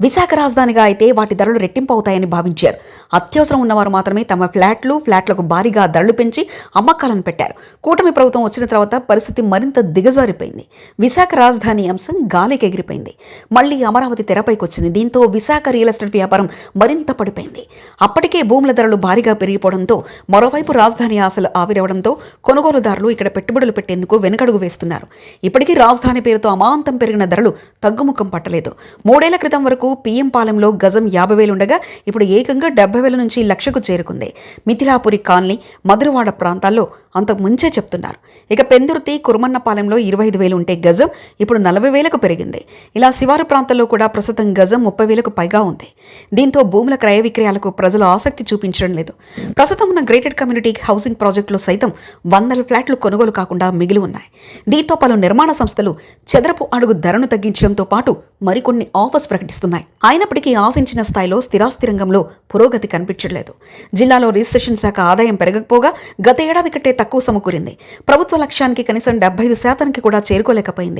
విశాఖ రాజధానిగా అయితే వాటి ధరలు రెట్టింపు అవుతాయని భావించారు. అత్యవసరం ఉన్నవారు మాత్రమే తమ ఫ్లాట్లు ఫ్లాట్లకు భారీగా ధరలు పెంచి అమ్మకాలను పెట్టారు. కూటమి ప్రభుత్వం వచ్చిన తర్వాత పరిస్థితి మరింత దిగజారిపోయింది. విశాఖ రాజధాని అంశం గాలికి ఎగిరిపోయింది. మళ్ళీ అమరావతి తెరపైకి వచ్చింది. దీంతో విశాఖ రియల్ ఎస్టేట్ వ్యాపారం మరింత పడిపోయింది. అప్పటికే భూముల ధరలు భారీగా పెరిగిపోవడంతో మరోవైపు రాజధాని ఆశలు ఆవిరవడంతో కొనుగోలుదారులు ఇక్కడ పెట్టుబడులు పెట్టేందుకు వెనుకడుగు వేస్తున్నారు. ఇప్పటికీ రాజధాని పేరుతో అమాంతం పెరిగిన ధరలు తగ్గుముఖం పట్టలేదు. మూడేళ్ళ క్రితం వరకు పీఎం పాలెంలో గజం యాభై వేలుండగా ఇప్పుడు ఏకంగా డెబ్బై వేల నుంచి లక్షకు చేరుకుంది. మిథిలాపురి కాలనీ మధురవాడ ప్రాంతాల్లో అంతకు ముంచే చెప్తున్నారు. ఇక పెందుర్తి కురుమన్నపాలెంలో ఇరవై ఐదు వేలు ఉంటే గజం ఇప్పుడు నలభై వేలకు పెరిగింది. ఇలా శివారు ప్రాంతాల్లో కూడా ప్రస్తుతం గజం ముప్పై వేలకు పైగా ఉంది. దీంతో భూముల క్రయ విక్రయాలకు ప్రజలు ఆసక్తి చూపించడం లేదు. ప్రస్తుతం ఉన్న గ్రేటెడ్ కమ్యూనిటీ హౌసింగ్ ప్రాజెక్టులో సైతం వందల ఫ్లాట్లు కొనుగోలు కాకుండా మిగిలి ఉన్నాయి. దీంతో పలు నిర్మాణ సంస్థలు చదరపు అడుగు ధరను తగ్గించడంతో పాటు మరికొన్ని ఆఫర్స్ ప్రకటిస్తున్నాయి. అయినప్పటికీ ఆశించిన స్థాయిలో స్థిరాస్తి రంగంలో పురోగతి కనిపించట్లేదు. జిల్లాలో రిజిస్ట్రేషన్ శాఖ ఆదాయం పెరగకపోగా గత ఏడాది కంటే తక్కువ సమకూరింది. ప్రభుత్వ లక్ష్యానికి కనీసం డెబ్బై ఐదు శాతానికి కూడా చేరుకోలేకపోయింది.